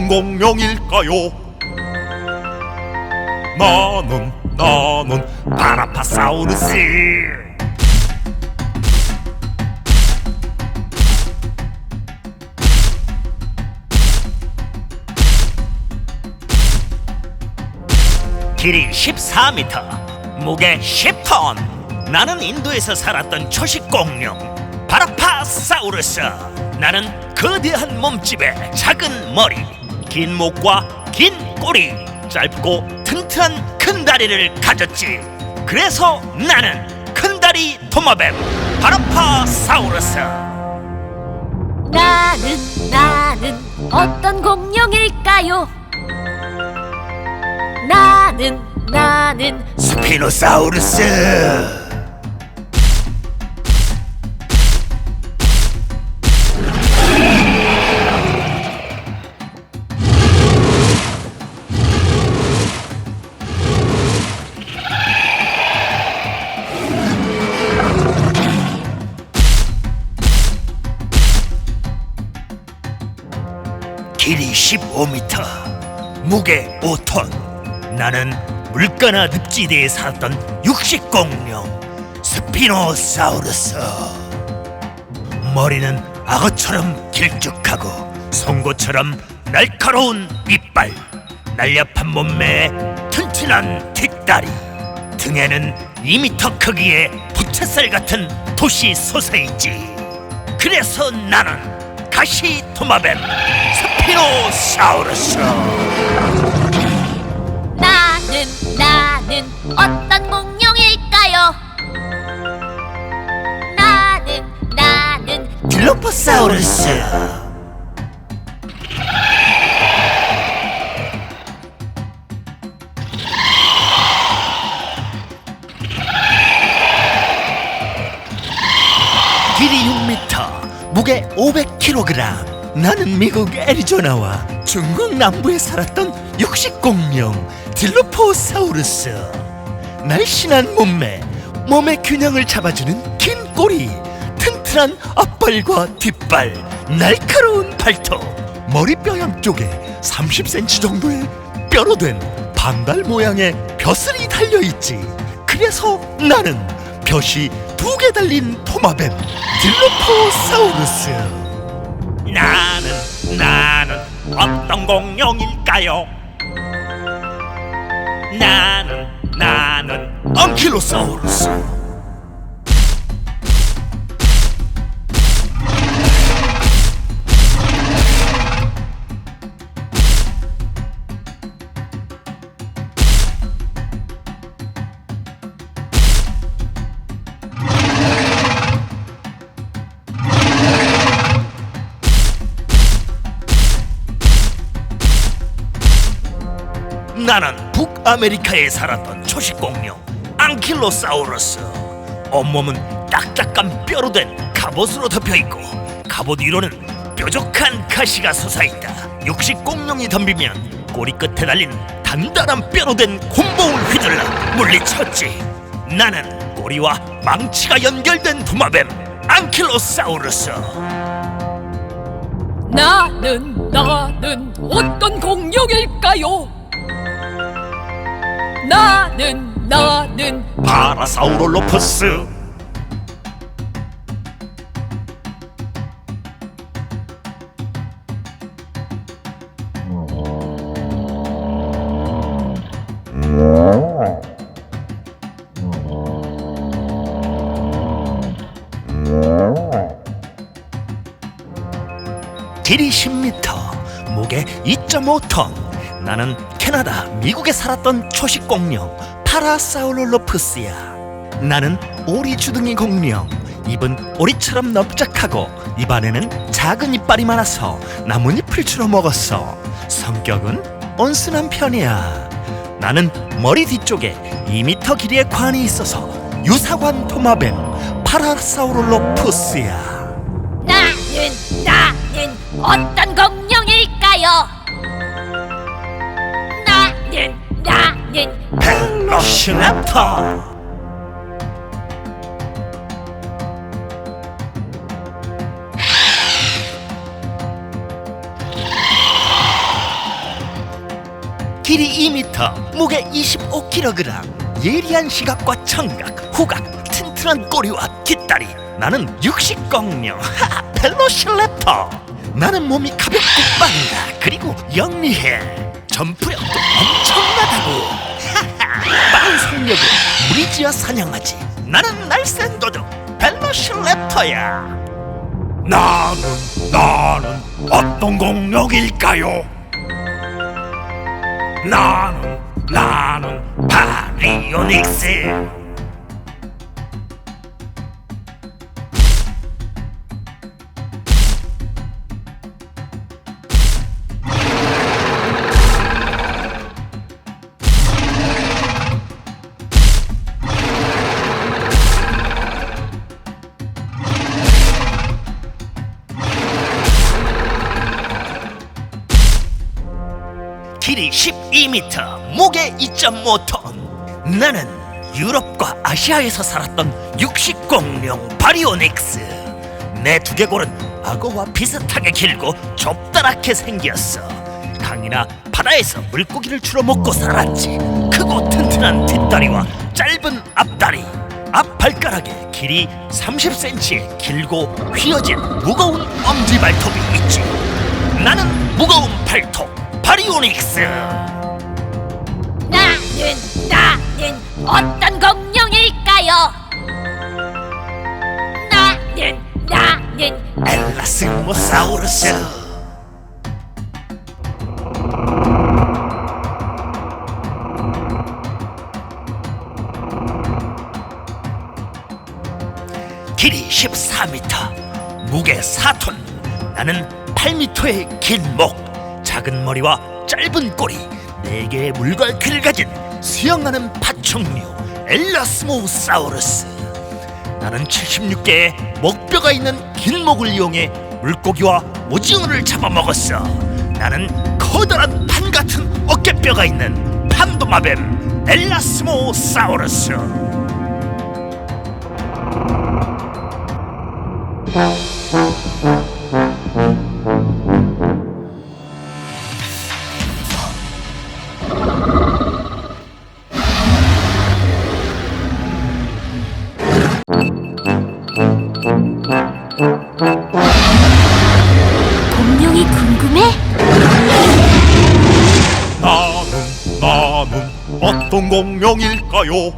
어떤 공룡일까요? 나는 나는 파라파사우루스 길이 14m, 무게 10톤. 나는 인도에서 살았던 초식 공룡 바라파사우루스. 나는 거대한 몸집에 작은 머리, 긴 목과 긴 꼬리, 짧고 튼튼한 큰 다리를 가졌지. 그래서 나는 큰 다리 도마뱀 바라파사우루스. 나는 나는 어떤 공룡일까요? 나는 나는 스피노사우루스. 길이 15m, 무게 5톤. 나는 물가나 늪지대에 살았던 육식공룡 스피노사우루스. 머리는 악어처럼 길쭉하고 송곳처럼 날카로운 이빨, 날렵한 몸매에 튼튼한 뒷다리, 등에는 2m 크기의 부채살 같은 돛이 솟아있지. 그래서 나는 가시 도마뱀 스피노사우루스. 나는 나는 어떤 공룡일까요? 나는 나는 딜로포사우루스. 무게 500kg. 나는 미국 애리조나와 중국 남부에 살았던 육식공룡 딜로포사우루스. 날씬한 몸매, 몸의 균형을 잡아주는 긴 꼬리, 튼튼한 앞발과 뒷발, 날카로운 발톱, 머리뼈 양쪽에 30cm 정도의 뼈로 된 반달 모양의 벼슬이 달려 있지. 그래서 나는 벼시 두 개 달린 토마뱀 딜로포사우루스. 나는 나는 어떤 공룡일까요? 나는 나는 엉킬로사우루스. 나는 북아메리카에 살았던 초식공룡 앙킬로사우루스. 온몸은 딱딱한 뼈로 된 갑옷으로 덮여있고 갑옷 위로는 뾰족한 가시가 솟아있다. 육식공룡이 덤비면 꼬리 끝에 달린 단단한 뼈로 된 곤봉을 휘둘러 물리쳤지. 나는 꼬리와 망치가 연결된 도마뱀 앙킬로사우루스. 나는 나는 어떤 공룡일까요? 나는 나는 파라사우롤로퍼스 길이 10m, 무게 2.5톤. 나는 캐나다, 미국에 살았던 초식 공룡 파라사우롤로프스야. 나는 오리 주둥이 공룡. 입은 오리처럼 넓적하고 입안에는 작은 이빨이 많아서 나뭇잎을 주로 먹었어. 성격은 온순한 편이야. 나는 머리 뒤쪽에 2m 길이의 관이 있어서 유사관 토마뱀 파라사우롤로푸스야. 나는 나는 어떤 공룡일까요? 나는 벨로시냅터 길이 2m, 무게 25kg. 예리한 시각과 청각, 후각, 튼튼한 꼬리와 뒷다리. 나는 육식공룡, 하하, 벨로실랩터. 나는 몸이 가볍고 빠르다. 그리고 영리해. 점프력도 엄청나다고. 빠른 속력으로 무리지어 사냥하지. 나는 날쌘 도둑, 벨로실랩터야. 나는 나는 어떤 공룡일까요? 나는 나는 바리오닉스 길이 12m, 무게 2.5톤. 나는 유럽과 아시아에서 살았던 육식공룡 바리오닉스. 내 두개골은 악어와 비슷하게 길고 좁다랗게 생겼어. 강이나 바다에서 물고기를 주로 먹고 살았지. 크고 튼튼한 뒷다리와 짧은 앞다리. 앞 발가락에 길이 30cm의 길고 휘어진 무거운 엄지 발톱이 있지. 나는 무거운 발톱 바리오닉스. 나는 나는 어떤 공룡일까요? 나는 나는 엘라스모사우루스. 길이 14m, 무게 4톤. 나는 8m의 긴 목, 작은 머리와 짧은 꼬리, 네 개의 물갈퀴를 가진 수영하는 파충류 엘라스모사우루스. 나는 76개의 먹뼈가 있는 긴 목을 이용해 물고기와 오징어를 잡아먹었어. 나는 커다란 판 같은 어깨뼈가 있는 판도마뱀 엘라스모사우루스. 공룡일까요?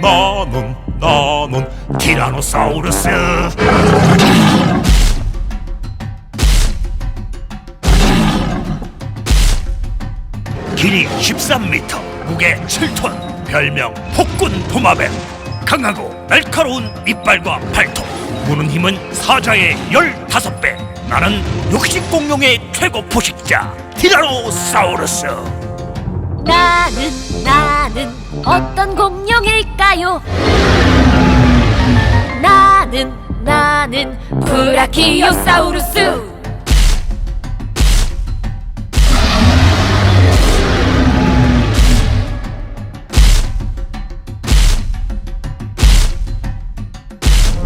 나는 나는 티라노사우루스 길이 13m, 무게 7톤, 별명 폭군 도마뱀. 강하고 날카로운 이빨과 발톱, 무는 힘은 사자의 15배. 나는 육식공룡의 최고 포식자 티라노사우루스. 나는 나는 어떤 공룡일까요? 나는 나는 브라키오사우루스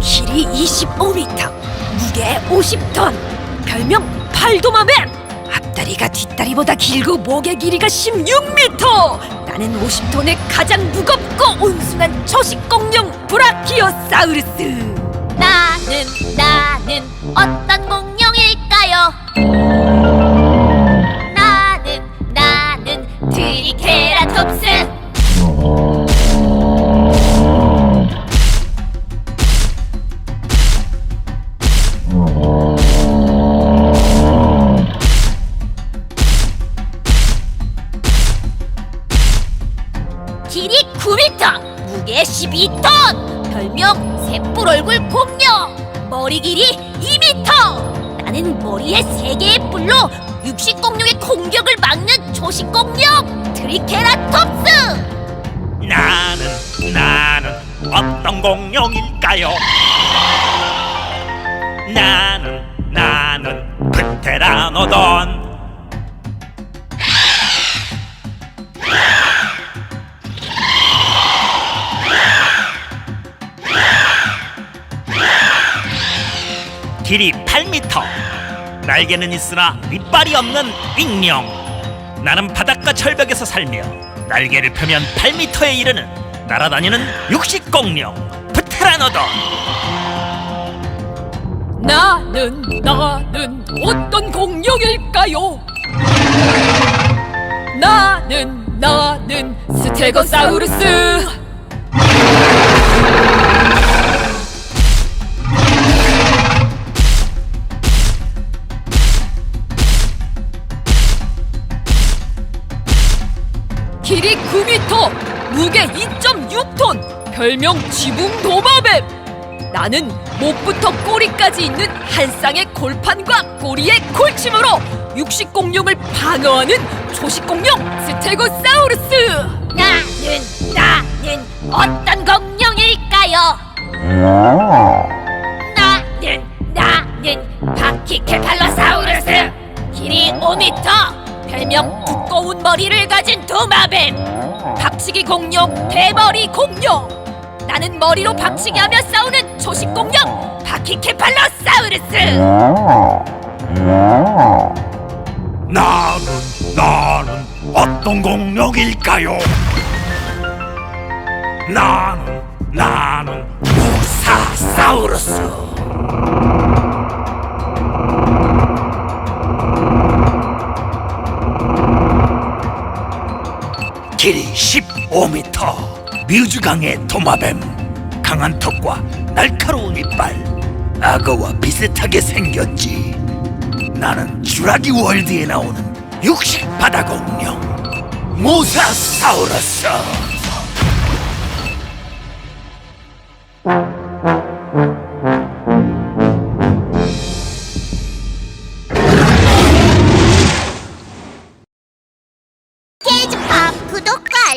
길이 25m 무게 50톤 별명 팔도마뱀 앞다리가 뒷다리보다 길고 목의 길이가 16m 나는 50톤의 가장 무겁고 온순한 초식공룡 브라키오사우루스! 나는 나는 어떤 공룡일까요? 나는 나는 트리케라톱스 길이 2m. 나는 머리에 세 개의 뿔로 육식 공룡의 공격을 막는 초식 공룡 트리케라톱스. 나는 나는 어떤 공룡일까요? 나는 나는 프테라노돈 길이 8m, 날개는 있으나 이빨이 없는 익룡. 나는 바닷가 절벽에서 살며 날개를 펴면 8미터에 이르는 날아다니는 육식공룡 프테라노돈 나는 나는 어떤 공룡일까요? 나는 나는 스테고사우루스 9m, 무게 2.6톤, 별명 지붕 도마뱀. 나는 목부터 꼬리까지 있는 한 쌍의 골판과 꼬리의 골침으로 육식 공룡을 방어하는 초식 공룡 스테고사우루스. 나는 나는 어떤 공룡일까요? 나는 나는 바퀴케팔로사우루스 길이 5m 별명 두꺼운 머리를 가진 도마뱀. 박치기 공룡 대머리 공룡. 나는 머리로 박치기 하며 싸우는 초식 공룡 바퀴케팔로사우루스. 나는 나는 어떤 공룡일까요? 나는 나는 무사사우루스 뮤즈강의 도마뱀. 강한 턱과 날카로운 이빨. 악어와 비슷하게 생겼지. 나는 쥬라기 월드에 나오는 육식 바다 공룡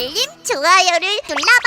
알림, 좋아요를 눌러봐.